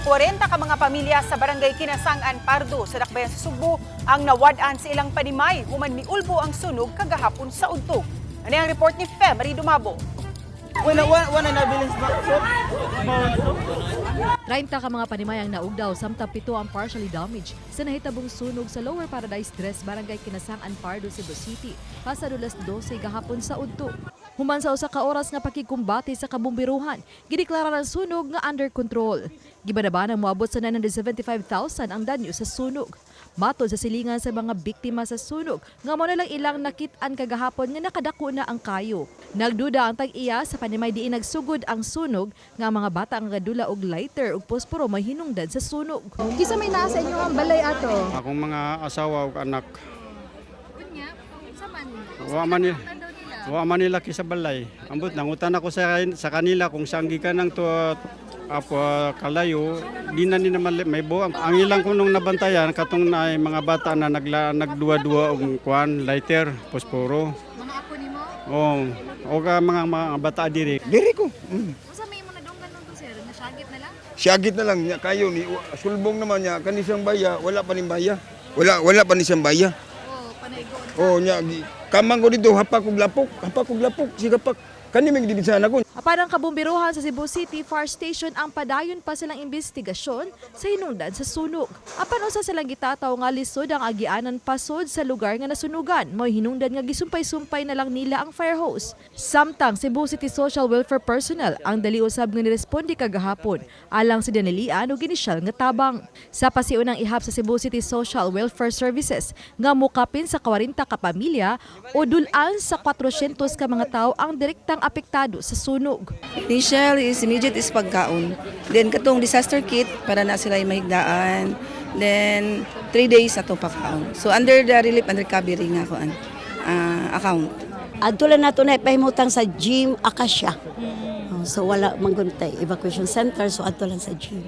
40 ka mga pamilya sa barangay Kinasangan, Pardo sa Dakbayan sa Subo ang nawad-an sa ilang panimay human miulbo ang sunog kagahapon sa Ugtog. Ano ang report ni Fem Marie Dumabo? Wala, wala, wala na bilins ba? So, 30 ka mga panimayang naugdaw samtang pito ang partially damaged sa nahitabong sunog sa Lower Paradise Dress Barangay Kinasangan Pardo, Cebu City pasadulas 12 gahapon sa Udto. Human sa usa ka oras nga pakikumbati sa kabumbiruhan, gideklara ng sunog nga under control. Gibanaban ang moabot sa 975,000 ang danyo sa sunog. Matod sa silingan sa mga biktima sa sunog, nga mo na lang ilang nakit-an kagahapon nga nakadako na ang kayo. Nagduda ang tag-iya sa panimay diin nagsugod ang sunog nga mga bata ang gadula og lighter ug posporo may hinungdan sa sunog. Kisa may nasa inyo ang balay ato. Akong mga asawa ug anak. Kunya, sa man. Wa man. Wa man nila sa balay. Ambot nangutan ako sa sa kanila kung saan gikan ng to apo kalayo di na ni naman may buang ang ilang kunong nabantayan katong na mga bata na nagla nagduwa-duwa og kuan lighter posporo Mga apo nimo, oh o ka mga mga bata diri diri ko. Mm. unsa may mga donggan nung sir, nasyagit na lang. Siyagit na lang niya kayo ni sulbong naman niya kanisang baya, wala pa ning baya. Wala wala pa ni siyang baya. Oh, panaygon. Oh nya kamang ko dito hapak og lapok, hapak og lapok, sigapak. Kani mig dibinsan ako. Apan ang kabumbiruhan sa Cebu City Fire Station ang padayon pa silang investigasyon sa hinungdan sa sunog. Apan usa silang gitataw nga lisod ang agianan pasod sa lugar nga nasunugan. Mo'y hinungdan nga gisumpay-sumpay na lang nila ang fire hose. Samtang Cebu City Social Welfare Personnel ang dali usab nga niresponde kagahapon alang sa dinalian o ginisyal nga tabang. Sa pasiunang ihap sa Cebu City Social Welfare Services nga mukapin sa 40 ka pamilya o dulan sa 400 ka mga tao ang direktang apektado sa sunog. Initial is immediate is pagkaon. Then katong disaster kit para na sila mahigdaan. Then three days ato pagkaon. So under the relief and recovery nga ko ah, account. Adto lang nato na ipahimutang sa gym Acacia. Oh, so wala mangguntay evacuation center so adto lang sa gym.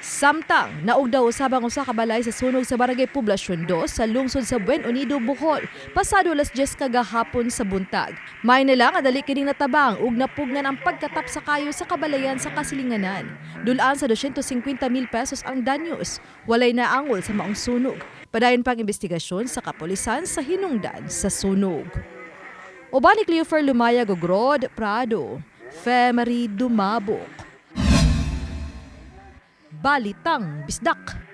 Samtang naugdaw usabang usa ka balay sa sunog sa Barangay Poblasyon 2 sa lungsod sa Buen Unido, Bohol. Pasado las 10 kagahapon sa buntag. May na lang adali kining natabang ug napugnan ang pagkatap sa kayo sa kabalayan sa kasilinganan. Dulaan sa 250 mil pesos ang danyos. Walay na angol sa maong sunog. Padayon pang investigasyon sa kapulisan sa hinungdan sa sunog. Uban ni Cleofer Lumaya Gogrod Prado, Femery Dumabok. Balitang Bisdak.